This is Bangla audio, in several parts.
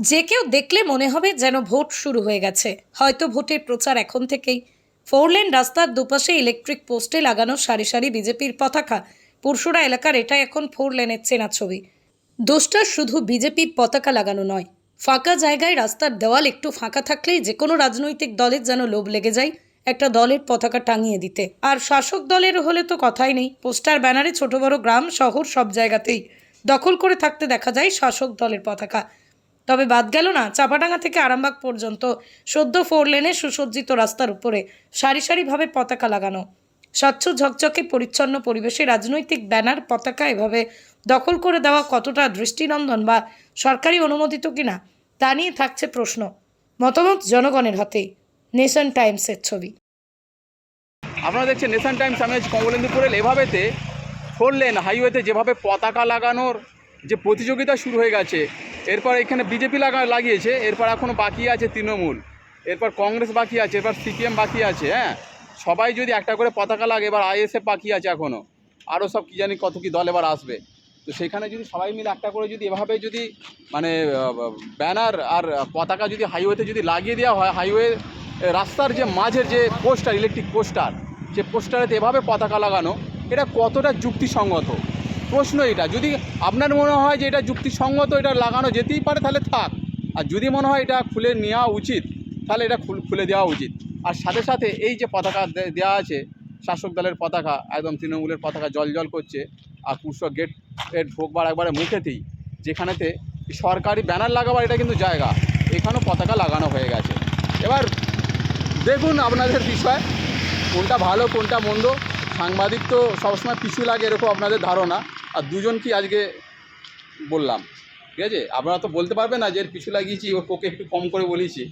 যে কেউ দেখলে মনে হবে যেন ভোট শুরু হয়ে গেছে। হয়তো ভোটের প্রচার এখন থেকেই। ফোর লেন রাস্তার দুপাশে ইলেকট্রিক পোস্টে লাগানো সারি সারি বিজেপির পতাকা। পুরসুরা এলাকার এটা এখন ফোর লেনের চেনা ছবি। দোষটা শুধু বিজেপির পতাকা লাগানো নয়। ফাঁকা জায়গায় রাস্তার দেওয়াল একটু ফাঁকা থাকলেই যে কোনো রাজনৈতিক দলের যেন লোভ লেগে যায় একটা দলের পতাকা টাঙিয়ে দিতে। আর শাসক দলের হলে তো কথাই নেই। পোস্টার, ব্যানারে ছোট বড় গ্রাম, শহর সব জায়গাতেই দখল করে থাকতে দেখা যায় শাসক দলের পতাকা। তবে বাদ গেল না, চাপাডাঙ্গা থেকে আরামবাগ পর্যন্ত সদ্য ফোর লেনে সুসজ্জিত রাস্তার উপরে সারি সারিভাবে পতাকা লাগানো। স্বচ্ছ, ঝকঝকে, পরিচ্ছন্ন পরিবেশে রাজনৈতিক ব্যানার পতাকা এভাবে দখল করে দেওয়া কতটা দৃষ্টিনন্দন বা সরকারি অনুমোদিত কিনা, তা নিয়ে থাকছে প্রশ্ন। মতামত জনগণের হাতেই নেশন টাইমসের ছবি। আপনারা দেখছেন নেশন টাইমস, আমি আজ কমলেন্দুপুরের এভাবেতে ফোর লেন হাইওয়েতে যেভাবে পতাকা লাগানোর যে প্রতিযোগিতা শুরু হয়ে গেছে এরপর এখানে বিজেপি লাগা লাগিয়েছে, এরপর এখনও বাকি আছে তৃণমূল। এরপর কংগ্রেস বাকি আছে, এরপর সিপিএম বাকি আছে হ্যাঁ? সবাই যদি একটা করে পতাকা লাগে, এবার আইএসএফ বাকি আছে এখনও আরও সব কী জানি কত কী দল এবার আসবে। তো সেখানে যদি সবাই মিলে একটা করে যদি এভাবে যদি মানে ব্যানার আর পতাকা যদি হাইওয়েতে যদি লাগিয়ে দেওয়া হয়, হাইওয়ে রাস্তার যে মাঝের যে পোস্টার, ইলেকট্রিক পোস্টার, সে পোস্টারেতে এভাবে পতাকা লাগানো, এটা কতটা যুক্তিসঙ্গত? প্রশ্ন এটা। যদি আপনার মনে হয় যে এটা যুক্তিসঙ্গত, এটা লাগানো যেতেই পারে, তাহলে থাক। আর যদি মনে হয় এটা খুলে নেওয়া উচিত, তাহলে এটা খুল- দেওয়া উচিত। আর সাথে সাথে এই যে পতাকা দেওয়া আছে, শাসক দলের পতাকা, একদম তৃণমূলের পতাকা জল জল করছে, আর পুরসভা গেটের ঢোকবার একবারে মুখেতেই, যেখানেতে সরকারি ব্যানার লাগাবার এটা কিন্তু জায়গা। এখানেও পতাকা লাগানো হয়ে গেছে। এবার দেখুন আপনাদের বিষয়, কোনটা ভালো, কোনটা মন্দ। সাংবাদিক তো সবসময় পিছু লাগে এরকম আপনাদের ধারণা। আর দুজন কি আজকে বললাম। ঠিক আছে? আপনারা তো বলতে পারবেন না যে এর পিছু লাগিয়েছি, ও ওকে একটু কম করে বলেছি।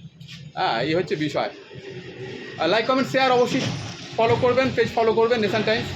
হ্যাঁ এই হচ্ছে বিষয়। লাইক কমেন্ট শেয়ার অবশ্যই ফলো করবেন পেজ ফলো করবেন নেশান টাইমস